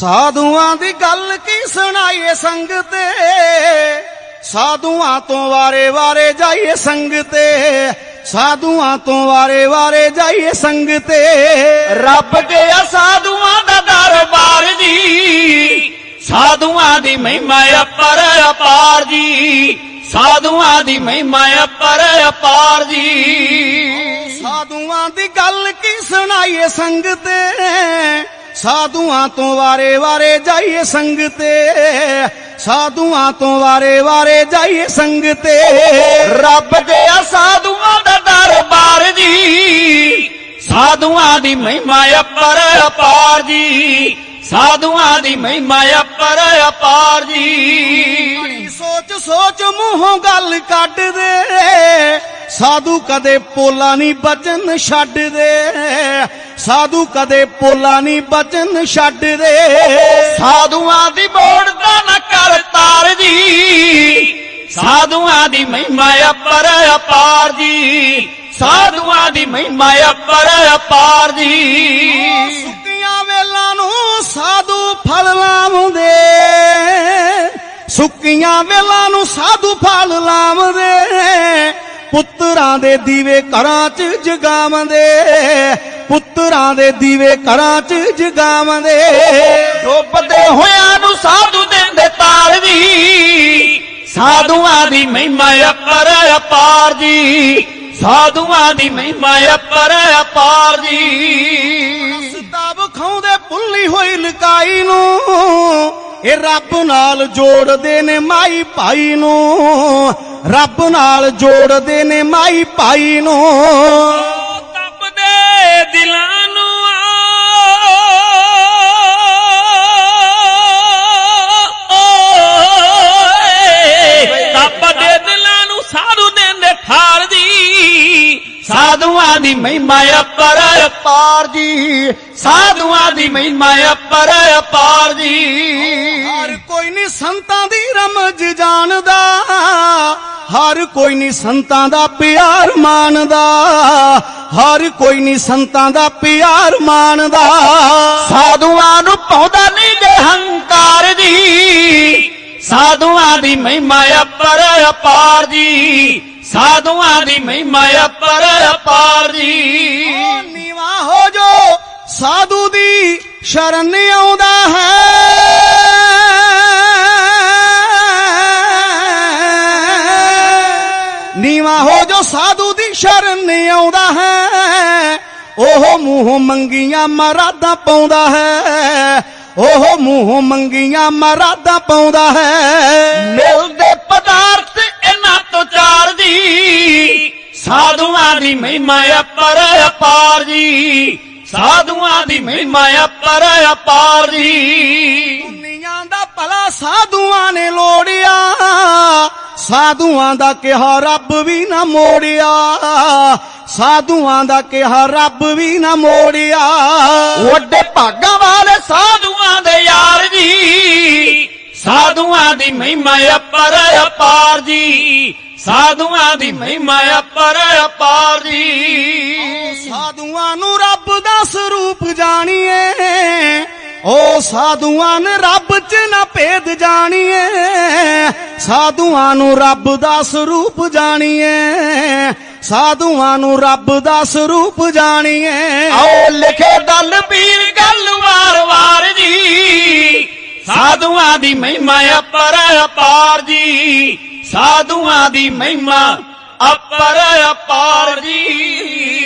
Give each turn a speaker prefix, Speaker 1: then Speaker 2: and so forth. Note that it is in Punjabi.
Speaker 1: ਸਾਧੂਆਂ ਦੀ ਗੱਲ ਕੀ ਸੁਣਾਈਏ ਸੰਗ ਤੇ? ਸਾਧੂਆਂ ਤੋਂ ਵਾਰੇ ਵਾਰੇ ਜਾਈਏ ਸੰਗ ਤੇ। ਸਾਧੂਆਂ ਤੋਂ ਵਾਰੇ ਵਾਰੇ ਜਾਈਏ ਸੰਗ ਤੇ।
Speaker 2: ਰੱਬ ਗਿਆ ਸਾਧੂਆਂ ਦਾ ਦਰਬਾਰ ਜੀ। ਸਾਧੂਆਂ ਦੀ ਮਹਿਮਾ ਅਪਰ ਅਪਾਰ ਜੀ। ਸਾਧੂਆਂ ਦੀ ਮਹਿਮਾ ਅਪਰ ਅਪਾਰ ਜੀ।
Speaker 1: ਸਾਧੂਆਂ ਦੀ ਗੱਲ ਕੀ ਸੁਣਾਈਏ ਸੰਗ ਤੇ? ਸਾਧੂਆਂ ਤੋਂ ਵਾਰੇ ਵਾਰੇ ਜਾਈਏ ਸੰਗ ਤੇ। ਸਾਧੂਆਂ ਤੋਂ ਵਾਰੇ ਵਾਰੇ ਜਾਈਏ ਸੰਗ ਤੇ।
Speaker 2: ਰੱਬ ਗਿਆ ਸਾਧੂਆਂ ਦਾ ਦਰਬਾਰ ਜੀ। ਸਾਧੂਆਂ ਦੀ ਮਹਿਮਾ ਅਪਰ ਅਪਾਰ ਜੀ। ਸਾਧੂਆਂ ਦੀ ਮਹਿਮਾ ਅਪਰ ਅਪਾਰ ਜੀ।
Speaker 1: ਸੋਚ ਸੋਚ ਮੂੰਹੋਂ ਗੱਲ ਕੱਢ ਦੇ। ਸਾਧੂ ਕਦੇ ਪੋਲਾ ਨਹੀਂ ਬਚਨ ਛੱਡਦੇ। ਸਾਧੂ ਕਦੇ ਪੋਲਾ ਨਹੀਂ ਬਚਨ ਛੱਡਦੇ।
Speaker 2: ਸਾਧੂਆਂ ਦੀ ਬੋੜ ਦਾ ਨਾ ਕਰ ਤਾਰ ਜੀ ਸਾਧੂਆਂ ਦੀ ਮਹਿਮਾ ਅਪਰ ਅਪਾਰ ਜੀ। ਸਾਧੂਆਂ ਦੀ ਮਹਿਮਾ ਅਪਰ ਅਪਾਰ ਜੀ।
Speaker 1: ਸੁੱਕੀਆਂ ਵੇਲਾਂ ਨੂੰ ਸਾਧੂ ਫਲ ਲਾਉਂਦੇ। ਸੁੱਕੀਆਂ ਵੇਲਾਂ ਨੂੰ ਸਾਧੂ ਫਲ ਲਾਉਂਦੇ। ਪੁੱਤਰਾਂ ਦੇ ਦੀਵੇ ਘਰਾਂ 'ਚ ਜਗਾਉਂਦੇ ਪੁੱਤਰਾਂ ਦੇ ਦੀਵੇ ਘਰਾਂ 'ਚ ਜਗਾਉਂਦੇ
Speaker 2: ਡੁੱਬਦੇ ਹੋਇਆਂ ਨੂੰ ਸਾਧੂ ਦਿੰਦੇ ਤਾਰ ਜੀ ਸਾਧੂਆਂ ਦੀ ਮਹਿਮਾ ਅਪਰ ਅਪਾਰ ਜੀ, ਸਾਧੂਆਂ ਦੀ ਮਹਿਮਾ ਅਪਰ ਅਪਾਰ ਜੀ।
Speaker 1: ਭੁੱਲੀ ਹੋਈ ਲਕਾਈ ਨੂੰ, ਇਹ ਰੱਬ ਨਾਲ ਜੋੜਦੇ ਨੇ ਮਾਈ ਭਾਈ ਨੂੰ, ਰੱਬ ਨਾਲ ਜੋੜਦੇ ਨੇ ਮਾਈ ਭਾਈ ਨੂੰ।
Speaker 2: ਸਾਧੂਆਂ ਦੀ ਮਹਿਮਾ ਅਪਰ ਅਪਾਰ ਜੀ। ਸਾਧੂਆਂ ਦੀ ਮਹਿਮਾ ਅਪਰ ਅਪਾਰ ਜੀ।
Speaker 1: ਹਰ ਕੋਈ ਨਹੀਂ ਸੰਤਾਂ ਦੀ ਰਮਜ ਜਾਣਦਾ ਹਰ ਕੋਈ ਨਹੀਂ ਸੰਤਾਂ ਦਾ ਪਿਆਰ ਮਾਣਦਾ ਹਰ ਕੋਈ ਨਹੀਂ ਸੰਤਾਂ ਦਾ ਪਿਆਰ ਮਾਣਦਾ।
Speaker 2: ਸਾਧੂਆਂ ਨੂੰ ਪਾਉਂਦਾ ਨਹੀਂ ਜੇ ਹੰਕਾਰ ਜੀ। ਸਾਧੂਆਂ ਦੀ ਮਹਿਮਾ ਅਪਰ ਅਪਾਰ ਜੀ। ਸਾਧੂਆਂ ਦੀ ਮਹਿਮਾ ਅਪਰ ਅਪਾਰ
Speaker 1: ਓ ਨੀਵਾ ਹੋ ਜੋ ਸਾਧੂ ਦੀ ਸ਼ਰਨ ਆਉਂਦਾ ਹੈ। ਨੀਵਾ ਹੋ ਜੋ ਸਾਧੂ ਦੀ ਸ਼ਰਨ ਆਉਂਦਾ ਹੈ। ਉਹ ਮੂੰਹ ਮੰਗੀਆਂ ਮਰਾਦਾ ਪਾਉਂਦਾ ਹੈ। ਉਹ ਮੂੰਹ ਮੰਗੀਆਂ ਮਰਾਦਾ ਪਾਉਂਦਾ ਹੈ।
Speaker 2: ਮਿਲਦੇ ਪਦਾਰਥ ਦੀ ਸਾਧੂਆਂ ਦੀ ਮਹਿਮਾ ਅਪਰ ਅਪਾਰ ਜੀ। ਸਾਧੂਆਂ ਦੀ ਮਹਿਮਾ ਅਪਰ ਅਪਾਰ ਜੀ।
Speaker 1: ਦੁਨੀਆਂ ਦਾ ਭਲਾ ਸਾਧੂਆਂ ਨੇ ਲੋੜਿਆ। ਸਾਧੂਆਂ ਦਾ ਕਿਹਾ ਰੱਬ ਵੀ ਨਾ ਮੋੜਿਆ। ਸਾਧੂਆਂ ਦਾ ਕਿਹਾ ਰੱਬ ਵੀ ਨਾ ਮੋੜਿਆ।
Speaker 2: ਵੱਡੇ ਭਾਗਾਂ ਵਾਲੇ ਸਾਧੂਆਂ ਦੇ ਯਾਰ ਜੀ। ਸਾਧੂਆਂ ਦੀ ਮਹਿਮਾ ਅਪਰ ਅਪਾਰ ਜੀ। ਸਾਧੂਆਂ ਦੀ ਮਹਿਮਾ ਅਪਰ ਅਪਾਰ ਜੀ।
Speaker 1: ਸਾਧੂਆਂ ਨੂੰ ਰੱਬ ਦਾ ਸਰੂਪ ਜਾਣੀਏ। ਓ ਸਾਧੂਆਂ ਨੇ ਰੱਬ 'ਚ ਨਾ ਭੇਦ ਜਾਣੀਏ। ਸਾਧੂਆਂ ਨੂੰ ਰੱਬ ਦਾ ਸਰੂਪ ਜਾਣੀਏ। ਸਾਧੂਆਂ ਨੂੰ ਰੱਬ ਦਾ ਸਰੂਪ ਜਾਣੀਏ।
Speaker 2: ਆਓ ਲਿਖੇ ਦਲ ਸਾਧੂਆਂ ਦੀ ਮਹਿਮਾ ਅਪਰ ਅਪਾਰ ਜੀ। ਸਾਧੂਆਂ ਦੀ ਮਹਿਮਾ ਅਪਰ ਅਪਾਰ ਜੀ।